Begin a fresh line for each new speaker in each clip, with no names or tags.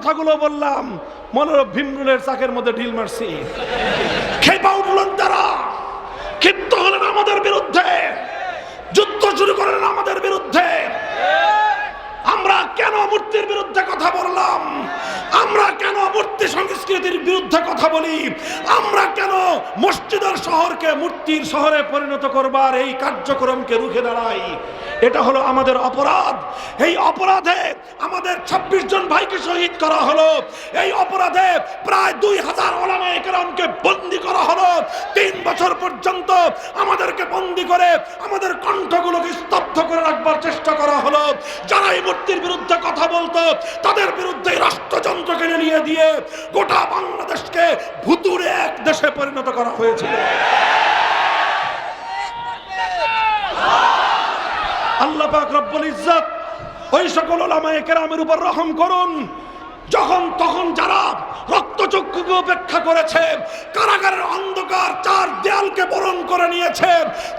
কথাগুলো বললাম মনোরব ভীমরুলের চাকের মধ্যে ঢিল মারছি। খেপা উঠলেন তারা। ক্ষিপ্ত হলেন আমাদের বিরুদ্ধে। যুদ্ধ শুরু করলেন আমাদের বিরুদ্ধে। আমরা কেন মূর্তির বিরুদ্ধে কথা বললাম? আমরা কেন মূর্তি সংস্কৃতির বিরুদ্ধে কথা বলি, আমরা কেন মসজিদের শহরকে মূর্তির শহরে পরিণত করবার এই কার্যক্রমকে রুখে দাঁড়াই? এটা হলো আমাদের অপরাধ। এই অপরাধে আমাদের ২৬ জন ভাইকে শহীদ করা হলো। এই অপরাধে প্রায় দুই হাজার ওলামা একরামকে বন্দি করা হলো। তিন বছর পর্যন্ত আমাদেরকে বন্দি করে আমাদের কণ্ঠগুলোকে স্তব্ধ করে রাখবার চেষ্টা করা হলো। যারা এই মূর্তির বিরুদ্ধে কথা বলতো, তাদের বিরুদ্ধে রাষ্ট্রযন্ত্র কিনে নিয়ে দিয়ে গোটা বাংলাদেশকে ভুতুরে এক দেশে পরিণত করা হয়েছিল আল্লাহ পাক রব্বুল ইজ্জত ওই সকল ওলামায়ে কেরামের উপর রহম করুন। যখন তখন যারা রক্তচক্ষুকে উপেক্ষা করেছে, কারাগারের অন্ধকার চার দেয়ালকে বরণ করে নিয়েছে,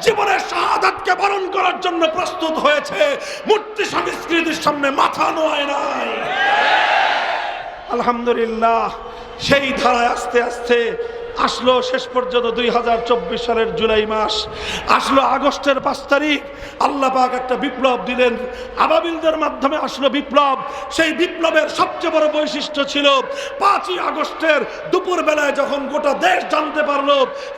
জীবনের শাহাদাতকে বরণ করার জন্য প্রস্তুত হয়েছে, মূর্তি সংস্কৃতির সামনে মাথা নোয়ায় নাই। আলহামদুলিল্লাহ, সেই ধারায় আস্তে আস্তে আসলো শেষ পর্যন্ত দুই হাজার চব্বিশ সালের জুলাই মাস। আসলো আগস্টের পাঁচ তারিখ, আল্লাহ পাক একটা বিপ্লব দিলেন। আবাবিলদের মাধ্যমে আসলো বিপ্লব। সেই বিপ্লবের সবচেয়ে বড় বৈশিষ্ট্য ছিল, পাঁচই আগস্টের দুপুর বেলায় যখন গোটা দেশ জানতে পারল,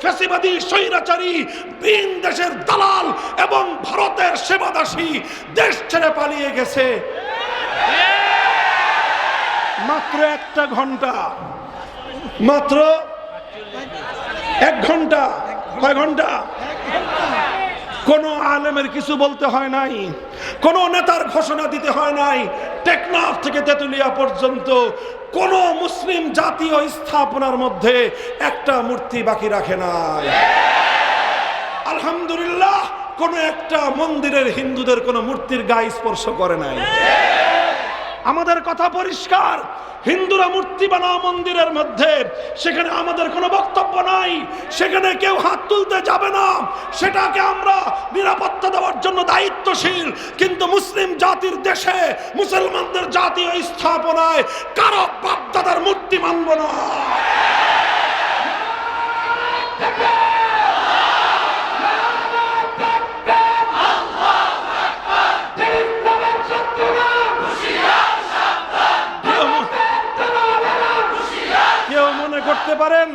ফেসিবাদী, স্বৈরাচারী বিন দেশের দালাল এবং ভারতের সেবাদাসী দেশ ছেড়ে পালিয়ে গেছে। মাত্র একটা ঘণ্টা। মাত্র এক ঘণ্টা। কয় ঘণ্টা? কোন আলেমের কিছু বলতে হয় নাই। কোন নেতার ঘোষণা দিতে হয় নাই। টেকনাফ থেকে তেতুলিয়া পর্যন্ত কোন মুসলিম জাতীয় স্থাপনার মধ্যে একটা মূর্তি বাকি রাখে নাই। আলহামদুলিল্লাহ, কোন একটা মন্দিরের হিন্দুদের কোন মূর্তির গায়ে স্পর্শ করে নাই। আমাদের কথা পরিষ্কার। হিন্দুরা মূর্তি বানাও মন্দিরের মধ্যে, সেখানে আমাদের কোনো বক্তব্য নাই, সেখানে কেউ হাত তুলতে যাবে না। সেটাকে আমরা নিরাপত্তা দেওয়ার জন্য দায়িত্বশীল। কিন্তু মুসলিম জাতির দেশে, মুসলমানদের জাতীয় স্থাপনায় কারও বাপদাদার মূর্তি মানব না। করতে পারেন।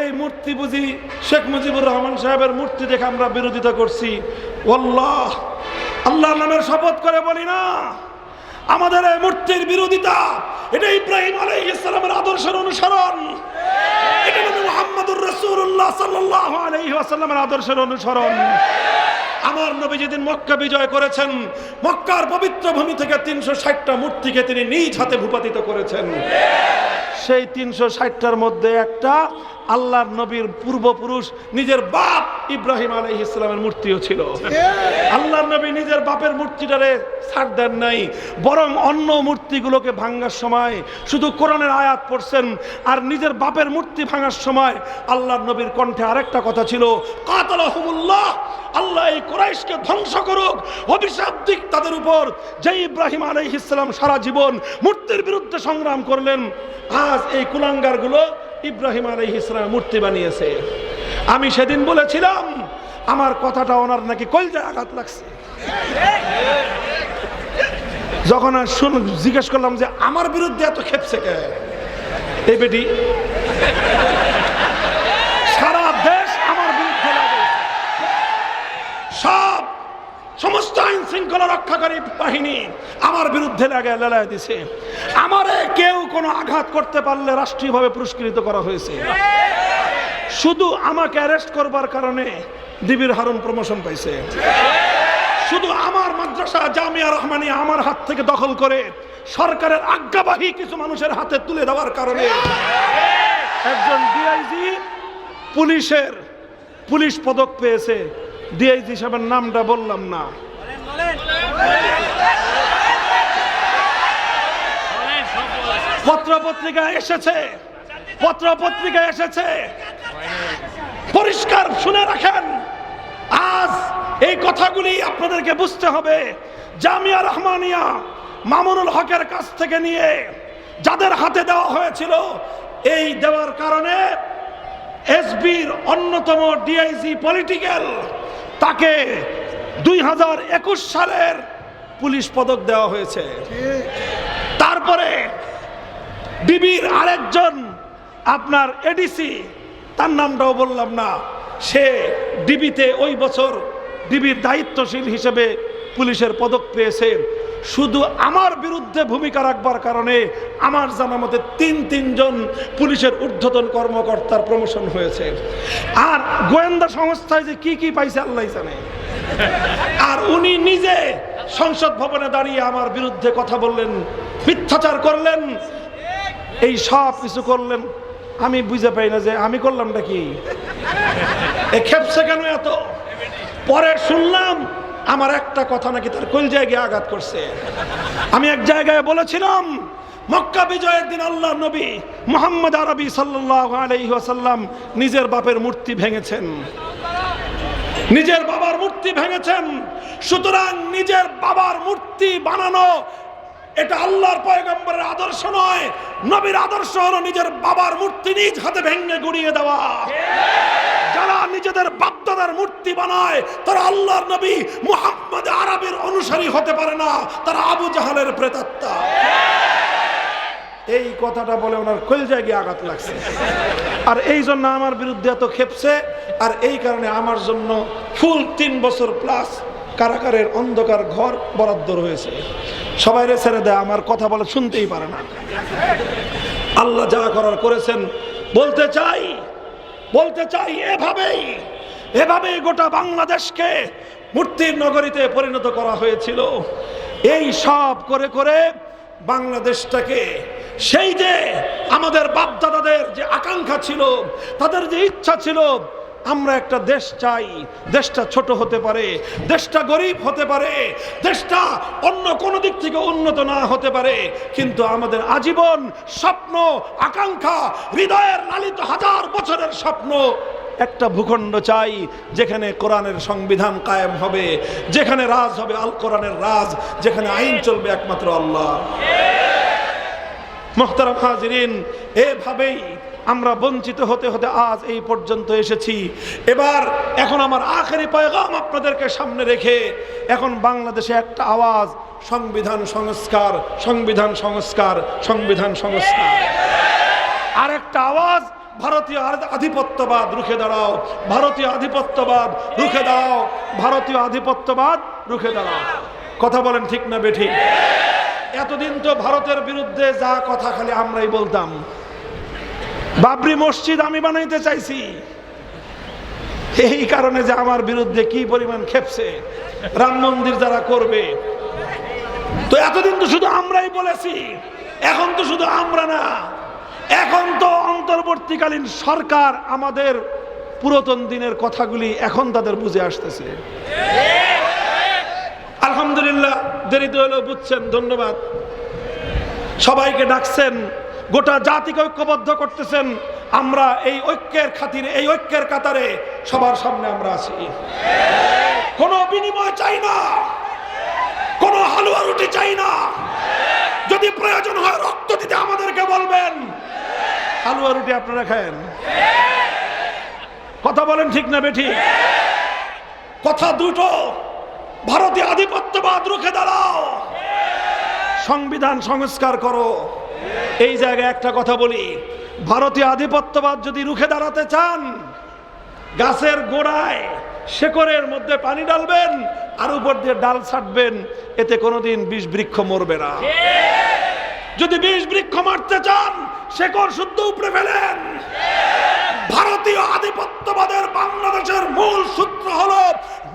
এই মূর্তি বুঝি শেখ মুজিবুর রহমান সাহেবের মূর্তি দেখে আমরা বিরোধিতা করছি। আল্লাহ আল্লাহ নামের শপথ করে বলি না। আমাদের এই মূর্তির বিরোধিতা, এটা ইব্রাহিম আলাই ইসলামের আদর্শের অনুসরণ। এটা নবী মুহাম্মদুর রাসূলুল্লাহ সাল্লাল্লাহু আলাইহি ওয়াসাল্লামের আদর্শের অনুসরণ। আমার নবী যেদিন মক্কা বিজয় করেছেন, মক্কার পবিত্র ভূমি থেকে তিনশো ষাটটা মূর্তিকে তিনি নিজ হাতে ভূপাতিত করেছেন। সেই তিনশো ষাটটার মধ্যে একটা আল্লাহর নবীর পূর্বপুরুষ নিজের বাপ ইব্রাহিম আলাইহিস ইসলামের মূর্তিও ছিল। আল্লাহর নবী নিজের বাপের মূর্তিটারে ছাড় দেন নাই, বরং অন্য মূর্তিগুলোকে ভাঙার সময় শুধু কোরআনের আয়াত পড়ছেন আর নিজের বাপের মূর্তি ভাঙার সময় আল্লাহর নবীর কণ্ঠে আরেকটা কথা ছিল, কাতালাহুমুল্লাহ, আল্লাহ এই কোরাইশকে ধ্বংস করুক। অভিশাপ দিক তাদের উপর। যে ইব্রাহিম আলাইহিস ইসলাম সারা জীবন মূর্তির বিরুদ্ধে সংগ্রাম করলেন, আজ এই কুলাঙ্গারগুলো ইব্রাহিম আলাইহিস সালাম মূর্তি বানিয়েছে। আমি সেদিন বলেছিলাম, আমার কথাটা ওনার নাকি কলজায় আঘাত লাগছে। যখন শুন, জিজ্ঞেস করলাম যে, আমার বিরুদ্ধে এত খেপছে কে? এই বেটি, সারা দেশ আমার বিরুদ্ধে সব, সমস্ত আইন শৃঙ্খলা রক্ষাকারী বাহিনী আমার বিরুদ্ধে লাগে লেলায় দিছে। আমারে কেউ কোনো আঘাত করতে পারলে রাষ্ট্রীয়ভাবে পুরস্কৃত করা হয়েছে। শুধু আমাকে অ্যারেস্ট করবার কারণে দিবির হারুন প্রমোশন পাইছে। শুধু আমার মাদ্রাসা জামিয়া রহমানিয়া আমার হাত থেকে দখল করে সরকারের আজ্ঞাবাহী কিছু মানুষের হাতে তুলে দেওয়ার কারণে একজন ডিআইজি পুলিশের পুলিশ পদক পেয়েছে। ডিআইজি সাহেবের নামটা বললাম না। পত্র পত্রিকা এসেছে। পত্র পত্রিকা এসেছে। পরিষ্কার শুনে রাখেন। আজ এই কথাগুলি আপনাদেরকে বুঝতে হবে। জামিয়া রহমানিয়া মামুনুল হকের কাছ থেকে নিয়ে যাদের হাতে দেওয়া হয়েছিল, এই দেওয়ার কারণে এসবির অন্যতম ডিআইজি পলিটিক্যাল তাকে দুই হাজার একুশ সালের পুলিশ পদক দেওয়া হয়েছে। তারপরে ডিবির আরেকজন, আপনার এডিসি তার নামটাও বললাম না। সে ডিবিতে ওই বছর ডিবির দায়িত্বশীল হিসেবে পুলিশের পদক পেয়েছে। শুধু আমার বিরুদ্ধে ভূমিকা রাখবার কারণে আমার জানা মতে তিন তিনজন পুলিশের ঊর্ধ্বতন কর্মকর্তার প্রমোশন হয়েছে। আর গোয়েন্দা সংস্থায় যে কি কি পাইছে আল্লাহ জানে। আর উনি নিজে সংসদ ভবনে দাঁড়িয়ে আমার বিরুদ্ধে কথা বললেন, মিথ্যাচার করলেন এই সব কিছু করলেন, আমি বুঝে পাই না যে আমি করলামটা কি। এ খেপছে কেন এত? পরে শুনলাম আমার একটা কথা নাকি তার কোন জায়গায় আঘাত করছে। আমি এক জায়গায় বলেছিলাম, মক্কা বিজয়ের দিন আল্লাহ নবী মোহাম্মদ আরবি ওয়াসাল্লাম নিজের বাপের মূর্তি ভেঙেছেন। নিজের বাবার মূর্তি ভেঙেছেন, সুতরাং নিজের বাবার মূর্তি বানানো এটা আল্লাহর পয়গম্বরের আদর্শ নয়। নবীর আদর্শ হলো নিজের বাবার মূর্তি নিজ হাতে ভেঙে গুড়িয়ে দেওয়া। যারা নিজেদের বাপদাদার মূর্তি বানায়, তারা আল্লাহর নবী মুহাম্মদ আরবের অনুসারী হতে পারে না, তারা আবু জাহালের প্রেতাত্মা। এই কথাটা বলে ওনার কলজায় গিয়ে আঘাত লাগছে। আর এই জন্য আমার বিরুদ্ধে এত খেপছে আর এই কারণে আমার জন্য ফুল তিন বছর প্লাস কারাগারের অন্ধকার ঘর বরাদ্দ রয়েছে। সবাই ছেড়ে দেয়, আমার কথা বলে শুনতেই পারে না। আল্লাহ যা করার করেছেন, বলতে চাই বলতে চাই এভাবেই এভাবেই গোটা বাংলাদেশকে মূর্তির নগরীতে পরিণত করা হয়েছিল। এই সব করে করে বাংলাদেশটাকে সেই যে আমাদের বাপদাদাদের যে আকাঙ্ক্ষা ছিল, তাদের যে ইচ্ছা ছিল আমরা একটা দেশ চাই। দেশটা ছোট হতে পারে, দেশটা গরিব হতে পারে, দেশটা অন্য কোনো দিক থেকে উন্নত না হতে পারে। কিন্তু আমাদের আজীবন স্বপ্ন, আকাঙ্ক্ষা, হৃদয়ের লালিত হাজার বছরের স্বপ্ন। একটা ভূখণ্ড চাই যেখানে কোরআনের সংবিধান কায়েম হবে, যেখানে রাজ হবে আল কোরআনের রাজ, যেখানে আইন চলবে একমাত্র আল্লাহ। মোহতারাম হাজিরিন, এভাবেই আমরা বঞ্চিত হতে হতে আজ এই পর্যন্ত এসেছি। এবার এখন আমার আখেরি পয়গাম আপনাদেরকে সামনে রেখে এখন বাংলাদেশে একটা আওয়াজ, সংবিধান সংস্কার সংবিধান সংস্কার সংবিধান সংস্কার। আর একটা আওয়াজ, ভারতীয় আধ- আধিপত্যবাদ, রুখে দাঁড়াও। ভারতীয় আধিপত্যবাদ, রুখে দাও ভারতীয় আধিপত্যবাদ, রুখে দাঁড়াও। কথা বলেন ঠিক না বেঠিক এতদিন তো ভারতের বিরুদ্ধে যা কথা খালি আমরাই বলতাম। বাবরি মসজিদ আমি বানাইতে চাইছি। এই কারণে যে আমার বিরুদ্ধে কি পরিমাণ খেপছে, রাম মন্দির যারা করবে। তো এতদিন তো শুধু আমরাই বলেছি, এখন তো শুধু আমরা না। এখন তো অন্তর্বর্তীকালীন সরকার আমাদের পুরাতন দিনের কথাগুলি এখন তাদের বুঝে আসতেছে। আলহামদুলিল্লাহ, দেরিতে হলেও বুঝছেন, ধন্যবাদ। সবাইকে ডাকছেন গোটা জাতিকে ঐক্যবদ্ধ করতেছেন। আমরা এই ঐক্যের খাতিরে, এই ঐক্যের কাতারে সবার সামনে আমরা আছি। কোনো বিনিময় চাই না। কোনো হালুয়া রুটি চাই না। যদি প্রয়োজন হয় রক্ত দিতে আমাদেরকে বলবেন। হালুয়া রুটি আপনারা খায়েন। কথা বলেন ঠিক না বেঠি? কথা দুটো। ভারতীয় আধিপত্যবাদ রুখে দাঁড়াও। সংবিধান সংস্কার করো। এই জায়গায় একটা কথা বলি। ভারতীয় আধিপত্যবাদ যদি রুখে দাঁড়াতে চান, গাছের গোড়ায় শেকড়ের মধ্যে পানি ডালবেন আর উপর দিয়ে ডাল ছাটবেন, এতে কোনোদিন বিষ বৃক্ষ মরবে না। যদি বিষ বৃক্ষ মারতে চান, শেকড় শুদ্ধ উপরে ফেলেন। ভারতীয় আধিপত্যবাদের বাংলাদেশের মূল সূত্র হলো,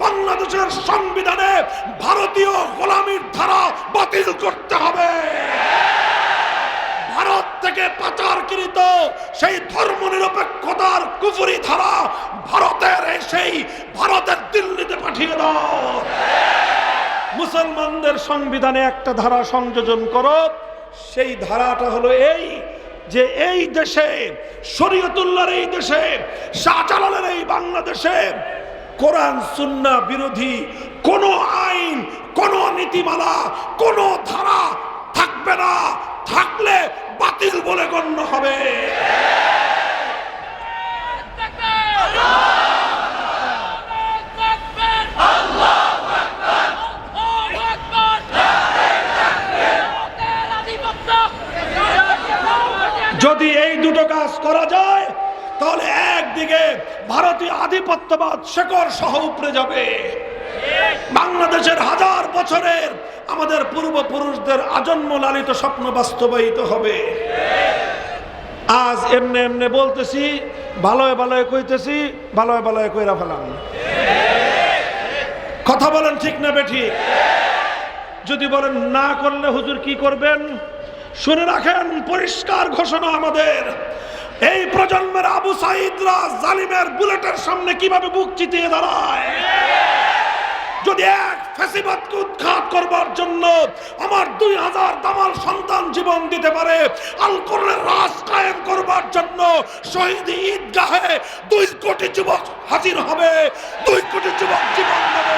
বাংলাদেশের সংবিধানে ভারতীয় গোলামীর ধারা বাতিল করতে হবে। ভারত থেকে পাচারকৃত সেই ধর্ম নিরপেক্ষতার কুফুরি ধারা ভারতের সেই ভারতের দিল্লিতে পাঠিয়ে দাও। মুসলমানদের সংবিধানে একটা ধারা সংযোজন করো। সেই ধারাটা হলো এই যে এই দেশে, শরীয়তুল্লাহর এই দেশে, শাহজালালের এই বাংলাদেশে কোরআন সুন্না বিরোধী কোন আইন, কোন নীতিমালা, কোন ধারা থাকবে না। থাকলে বাতিল বলে গণ্য হবে। যদি এই দুটো কাজ করা যায়, তাহলে একদিকে ভারতীয় আধিপত্যবাদ শেকড় সহ উপরে যাবে। বছরের আমাদের পূর্বপুরুষদের আজন্ম লালিত স্বপ্ন বাস্তবায়িত হবে। আজ এমনে এমনে বলতেছি, ভালোয় ভালোয় কইতেছি, ভালোয় ভালোয় কইরা ফেলাম। কথা বলেন ঠিক না বেঠিক যদি বলেন না করলে হুজুর কি করবেন? শুনে রাখেন, পরিষ্কার ঘোষণা আমাদের। এই প্রজন্মের আবু সাইদরা জালিমের বুলেটের সামনে কীভাবে বুক চিতিয়ে দাঁড়ায়? যদি এক ফেসিবাদকে উৎখাত করবার জন্য আমার দুই হাজার দামাল সন্তান জীবন দিতে পারে, আল কোরআনের রাজ কায়েম করবার জন্য শহীদ ঈদগাহে দুই কোটি যুবক হাজির হবে, দুই কোটি যুবক জীবন দেবে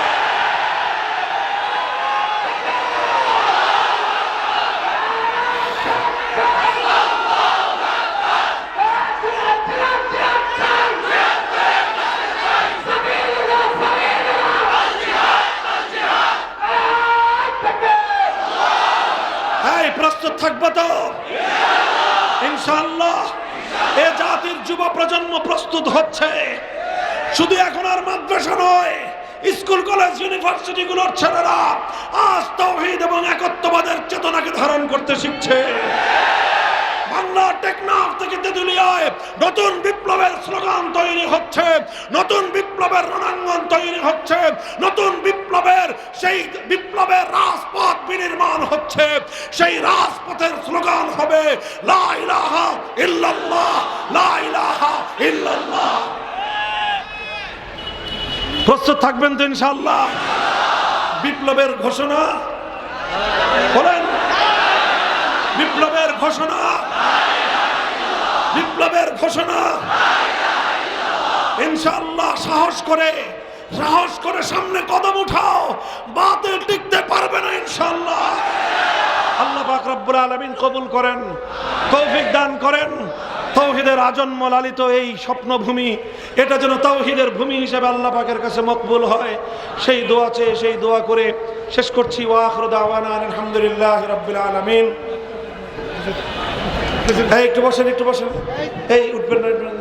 এই প্রস্তুত থাকব তো ইনশাআল্লাহ এ জাতির যুব প্রজন্ম প্রস্তুত হচ্ছে শুধু নয়। স্কুল, কলেজ ইউনিভার্সিটি গুলোর ছেলেরা আজ তৌহিদ এবং একত্ববাদের চেতনাকে ধারণ করতে শিখছে। বাংলা টেকনাফ থেকে তেঁতুলিয়ায় নতুন বিপ্লবের স্লোগান তৈরি হচ্ছে, নতুন বিপ্লবের রণাঙ্গন তৈরি হচ্ছে, নতুন বিপ্লবের সেই বিপ্লবের রাজপথ বিনির্মাণ হচ্ছে। সেই রাজপথের স্লোগান হবে, লা ইলাহা ইল্লাল্লাহ, লা ইলাহা ইল্লাল্লাহ। প্রস্তুত থাকবেন তো ইনশাআল্লাহ। বিপ্লবের ঘোষণা। বলেন। বিপ্লবের ঘোষণা। বিপ্লবের ঘোষণা। ইনশাআল্লাহ সাহস করে সাহস করে সামনে কদম উঠাও। বাতিল টিকতে পারবে না ইনশাআল্লাহ। আল্লাহ পাক রব্বুল আলামিন কবুল করেন, তৌফিক দান করেন। তৌহিদের আজন্ম লালিত এই স্বপ্নভূমি। এটা যেন তৌহিদের ভূমি হিসেবে আল্লাহ পাকের কাছে মকবুল হয়। সেই দোয়া চেয়ে সেই দোয়া করে শেষ করছি। আলহামদুলিল্লাহ রবিল আলমিন। একটু বসেন একটু বসেন। এই, উঠবেন।